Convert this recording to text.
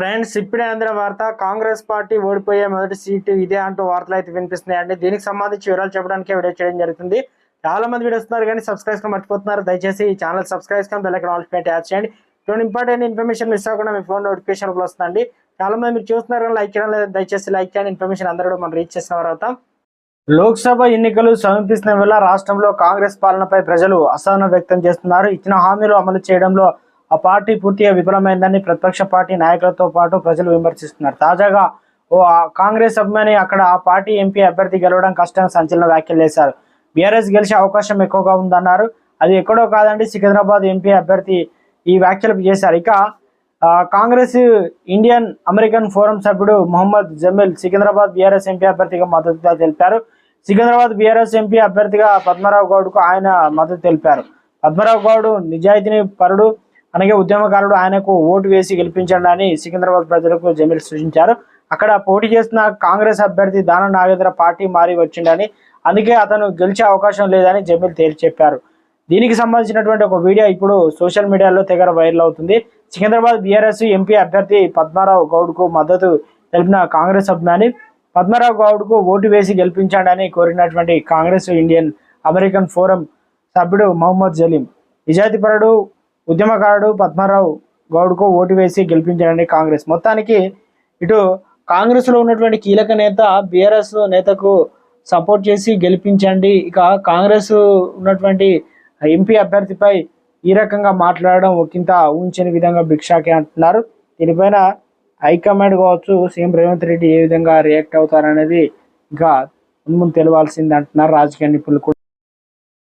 Friends ఇప్పుడే అందిన వార్త కాంగ్రెస్ పార్టీ ఓడిపోయే మొదటి సీటు ఇదే అంటూ వార్తలు అయితే వినిపిస్తున్నాయండి. దీనికి సంబంధించి వివరాలు చెప్పడానికి వీడియో చేయడం జరుగుతుంది. చాలా మంది వీడియో వస్తున్నారు కానీ సబ్స్క్రైబ్ మర్చిపోతున్నారు. దయచేసి ఈ ఛానల్ సబ్స్క్రైబ్ చేసుకొని బెల్ ఆల్ పెట్టి యాడ్ చేయండి. ఇటువంటి ఇంపార్టెంట్ ఇన్ఫర్మేషన్ మిస్ అవ్వకుండా మీ ఫోన్ నోటిఫికేషన్ వస్తుందండి. చాలా మంది మీరు చూస్తున్నారు కానీ లైక్ చేయడం లేదా దయచేసి లైక్ చేయండి. ఇన్ఫర్మేషన్ అందరూ కూడా మనం రీచ్ చేసిన తర్వాత లోక్సభ ఎన్నికలు సమీపిస్తున్న వేళ రాష్ట్రంలో కాంగ్రెస్ పాలనపై ప్రజలు అసహనం వ్యక్తం చేస్తున్నారు. ఇచ్చిన హామీలు అమలు చేయడంలో ఆ పార్టీ పూర్తిగా విఫలమైందని ప్రతిపక్ష పార్టీ నాయకులతో పాటు ప్రజలు విమర్శిస్తున్నారు. తాజాగా ఓ ఆ కాంగ్రెస్ అభిమాని అక్కడ ఆ పార్టీ ఎంపీ అభ్యర్థి గెలవడం కష్టం సంచలన వ్యాఖ్యలు చేశారు. బీఆర్ఎస్ గెలిచే అవకాశం ఎక్కువగా ఉందన్నారు. అది ఎక్కడో కాదండి సికింద్రాబాద్ ఎంపీ అభ్యర్థి ఈ వ్యాఖ్యలు చేశారు. ఇక కాంగ్రెస్ ఇండియన్ అమెరికన్ ఫోరం సభ్యుడు మొహమ్మద్ జమీల్ సికింద్రాబాద్ బీఆర్ఎస్ ఎంపీ అభ్యర్థిగా మద్దతుగా తెలిపారు. సికింద్రాబాద్ బీఆర్ఎస్ ఎంపీ అభ్యర్థిగా పద్మరావు గౌడ్కు ఆయన మద్దతు తెలిపారు. పద్మరావు గౌడ్ నిజాయితీని పరుడు అలాగే ఉద్యమకారుడు ఆయనకు ఓటు వేసి గెలిపించండి సికింద్రాబాద్ ప్రజలకు జమీల్ సూచించారు. అక్కడ పోటీ చేస్తున్న కాంగ్రెస్ అభ్యర్థి దాన నాగేంద్ర పార్టీ మారి వచ్చిండని అందుకే అతను గెలిచే అవకాశం లేదని జమీల్ తేల్చి చెప్పారు. దీనికి సంబంధించినటువంటి ఒక వీడియో ఇప్పుడు సోషల్ మీడియాలో తెగ వైరల్ అవుతుంది. సికింద్రాబాద్ బీఆర్ఎస్ ఎంపీ అభ్యర్థి పద్మారావు గౌడ్కు మద్దతు తెలిపిన కాంగ్రెస్ అభిమాని పద్మారావు గౌడ్కు ఓటు వేసి గెలిపించాడని కోరినటువంటి కాంగ్రెస్ ఇండియన్ అమెరికన్ ఫోరం సభ్యుడు మహమ్మద్ జలీం. నిజాయితీపరుడు ఉద్యమకారుడు పద్మారావు గౌడ్కు ఓటు వేసి గెలిపించాలని కాంగ్రెస్. మొత్తానికి ఇటు కాంగ్రెస్లో ఉన్నటువంటి కీలక నేత బీఆర్ఎస్ నేతకు సపోర్ట్ చేసి గెలిపించండి. ఇక కాంగ్రెస్ ఉన్నటువంటి ఎంపీ అభ్యర్థిపై ఈ రకంగా మాట్లాడడం ఒకంత ఊహించని విధంగా భిక్షాకే అంటున్నారు. దీనిపైన హైకమాండ్ కావచ్చు సీఎం రేవంత్ రెడ్డి ఏ విధంగా రియాక్ట్ అవుతారనేది ఇంకా ముందు ముందు తెలియాల్సింది అంటున్నారు రాజకీయ నిపుణులు కూడా.